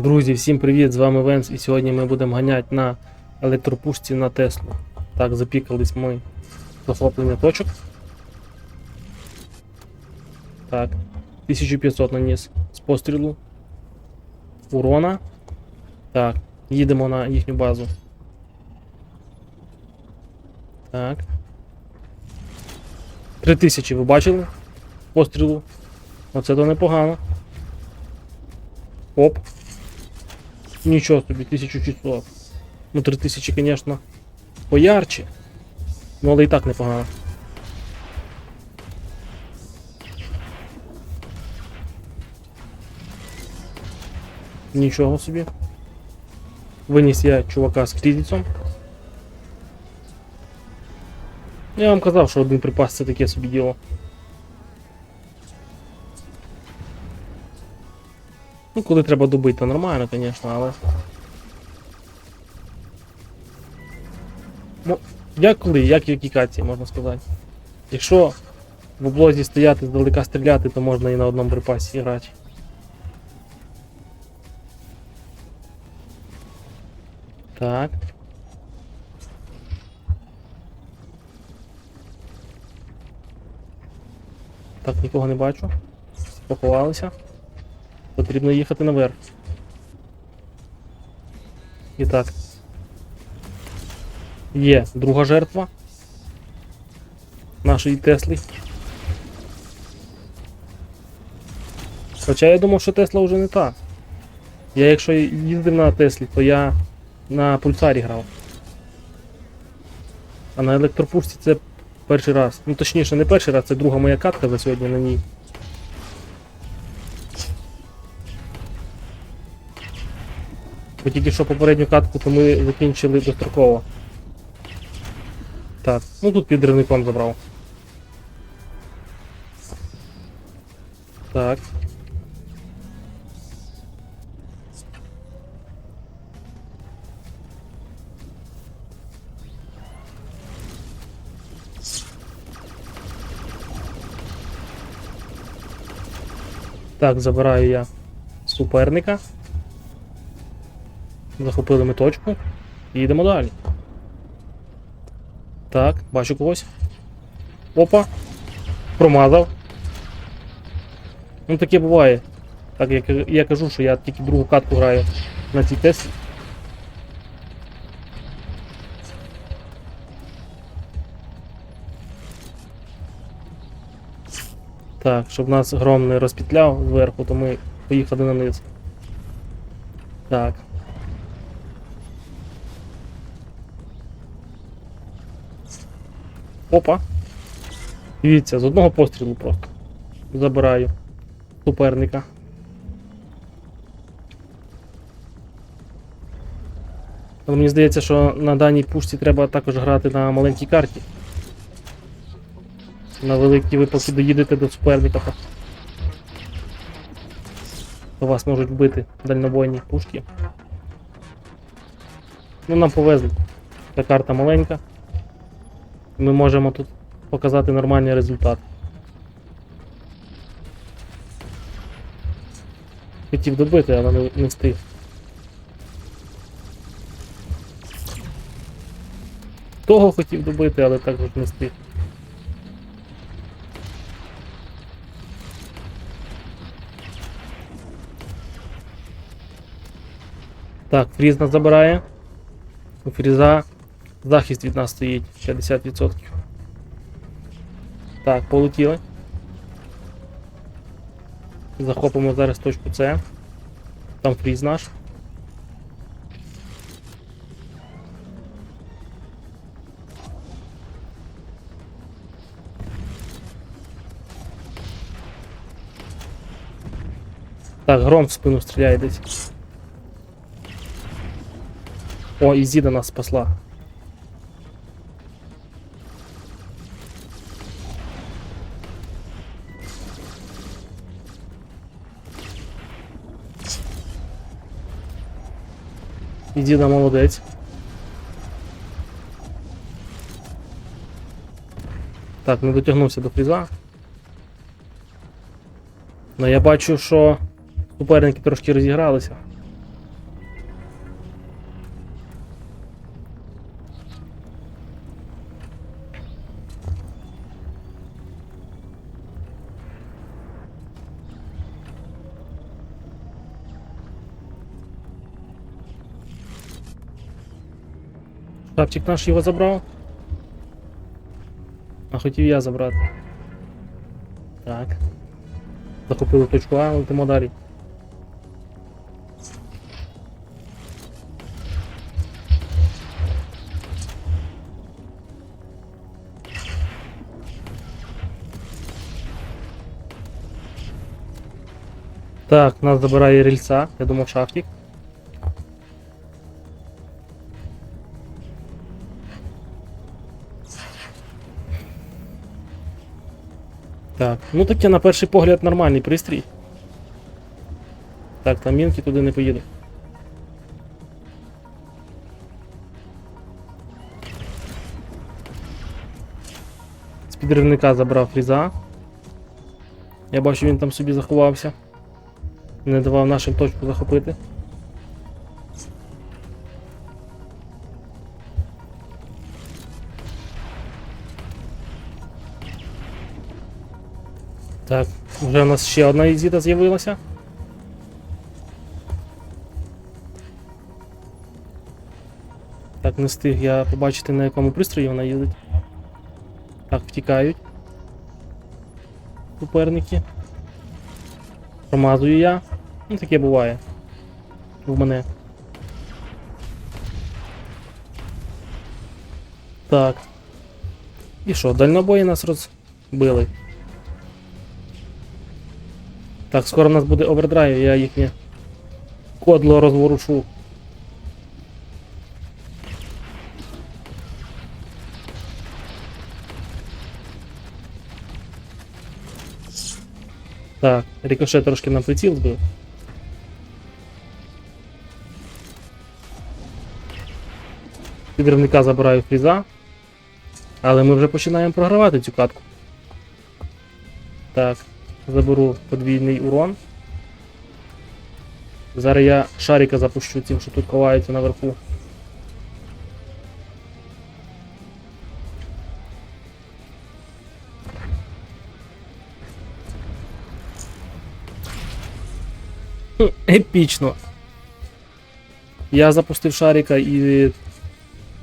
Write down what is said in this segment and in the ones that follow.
Друзі, всім привіт! З вами Венс, і сьогодні ми будемо ганяти на електропушці на Теслу. Так, запікались ми захоплення точок. Так, 1500 наніс з пострілу. Урона. Так, їдемо на їхню базу. Так. 3000 ви бачили? Пострілу. Оце то непогано. Оп. Нічого собі, 1600. Ну, 3000, звісно, поярче. Ну, але і так непогано. Нічого собі. Виніс я чувака з крізицем. Я вам казав, що один припас це таке собі діло. Ну, коли треба добити, то нормально, звісно, але. Ну, як коли, як в якій можна сказати. Якщо в облозі стояти здалека стріляти, то можна і на одному припасі грати. Так. Так, нікого не бачу. Поховалися. Потрібно їхати наверх. І так. Є друга жертва нашої Тесли. Хоча я думав, що Тесла вже не та. Я якщо їздив на Теслі, то я на пульсарі грав. А на електропушці це перший раз. Ну точніше, не перший раз, це друга моя катка за сьогодні на ній. Бо тільки що попередню катку, то ми закінчили достроково. Так, ну тут підривником забрав. Так. Так, забираю я суперника. Захопили ми точку. І йдемо далі. Так, бачу когось. Опа. Промазав. Ну таке буває. Так як я кажу, що я тільки другу катку граю на цій Теслі. Так, щоб нас гром не розпітляв зверху, то ми поїхали на низ. Так. Опа. Дивіться, з одного пострілу просто. Забираю суперника. Але мені здається, що на даній пушці треба також грати на маленькій карті. На великій ви поки доїдете до суперника. то- вас можуть вбити дальнобойні пушки. Ну нам повезло. Та карта маленька. Ми можемо тут показати нормальний результат. Хотів добити, але не, не встиг. Того хотів добити, але також не встиг. Так, фріз нас забирає. У фріза захист від нас стоїть 50%. Так, полетіли. Захопимо зараз точку С. Там фріз наш. Так, гром в спину стріляє десь. О, Ізіда нас спасла. Ізіда молодець. Так, не дотягнувся до фріза. Ну я бачу, що суперники трошки розігралися. Шапчик наш його забрав. А хотів я забрати. Так. Захопили точку А, летимо далі. Так, нас забирає рельса, я думав шахтик. Так, ну таке на перший погляд нормальний пристрій. Так, там мінки туди не поїдуть. З підривника забрав фріза. Я бачу, він там собі заховався. Не давав нашим точку захопити. Вже у нас ще одна ізіда з'явилася. Так, не встиг я побачити на якому пристрої вона їздить. Так, втікають. Суперники. Промазую я. Ну таке буває. В мене. Так. І що, дальнобої нас розбили. Так, скоро в нас буде овердрайв, я їхнє кодло розворушу. Так, рикошет трошки на приціл збив. Підривника забираю фріза. Але ми вже починаємо програвати цю катку. Так, заберу подвійний урон. Зараз я шарика запущу тим, що тут ховаються наверху. Епічно. Я запустив шарика і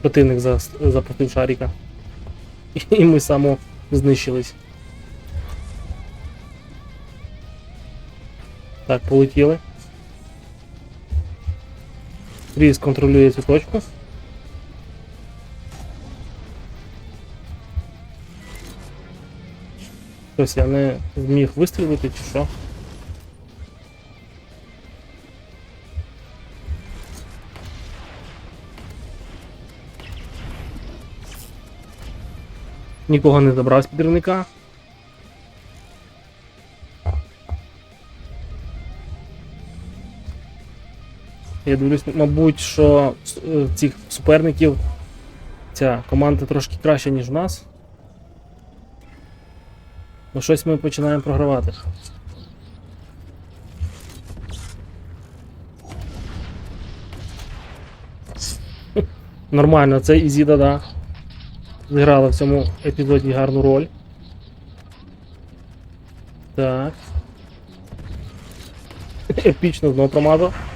противник за- запустив шарика. І ми само знищились. Так, полетіли. Різ контролює цю точку. Ось я не зміг вистрілити чи що. Нікого не забрав з підривника. Я дивлюсь, мабуть, що е, цих суперників ця команда трошки краща, ніж у нас. Ну щось ми починаємо програвати. Нормально, це Ізіда, да. Зіграла в цьому епізоді гарну роль. Так. Епічно знову промазав.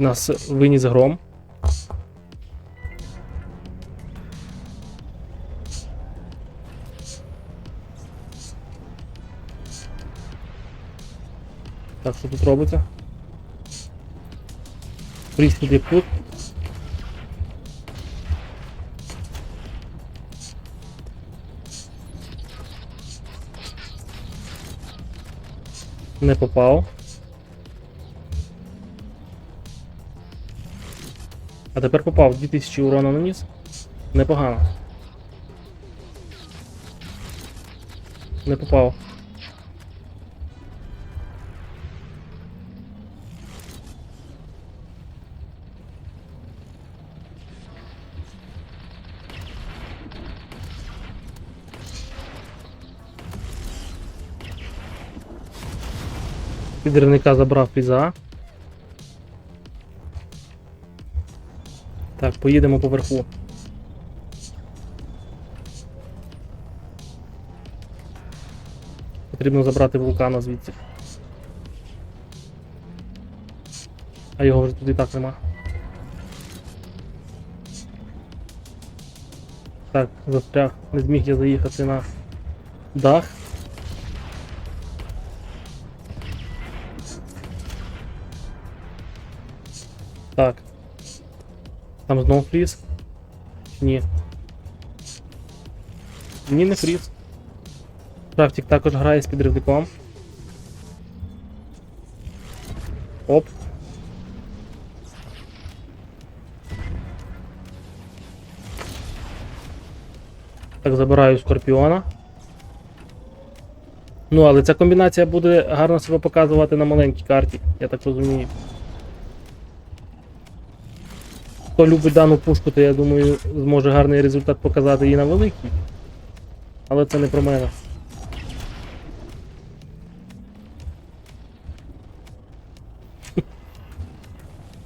Нас виніс гром. Так, що тут робиться? Пріс туди тут. Не попав. А тепер попав 2000 урона наніс. Непогано. Не попав. Підривника забрав піза. Так, поїдемо поверху. Потрібно забрати вулкана звідси. А його вже тут і так нема. Так, застряг. Не зміг я заїхати на дах. Так. Там знов фріз? Чи Ні. Ні, не фріз. Крафтик також грає з підривником. Оп. Так, забираю скорпіона. Ну, але ця комбінація буде гарно себе показувати на маленькій карті, я так розумію. Хто любить дану пушку, то я думаю, зможе гарний результат показати і на великій. Але це не про мене.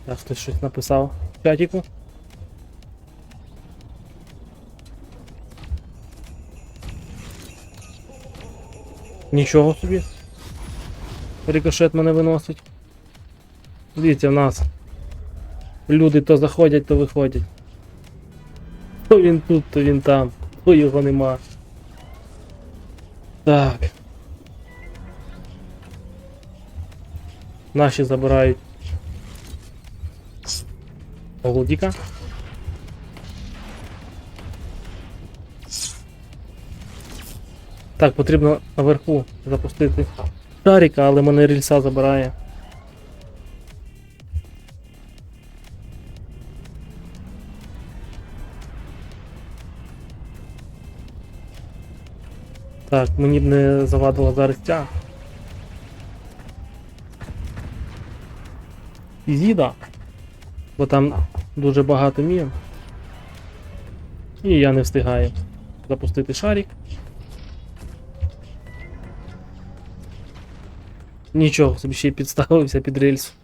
Так, хтось щось написав в чатіку. Нічого собі. Рикошет мене виносить. Дивіться, в нас люди то заходять, то виходять. То він тут, то він там, то його нема. Так. Наші забирають. Голодіка. Так, потрібно наверху запустити шарика, але мене рельса забирає. Так, мені б не завадило зараз ця. Зіда. Бо там дуже багато мін. І я не встигаю запустити шарик. Нічого, собі ще й підставився під рельс.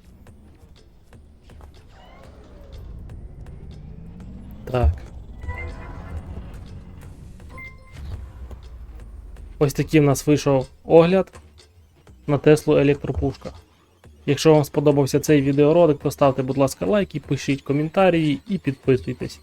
Ось такий в нас вийшов огляд на Теслу електропушка. Якщо вам сподобався цей відеоролик, то ставте, будь ласка, лайки, пишіть коментарі і підписуйтесь.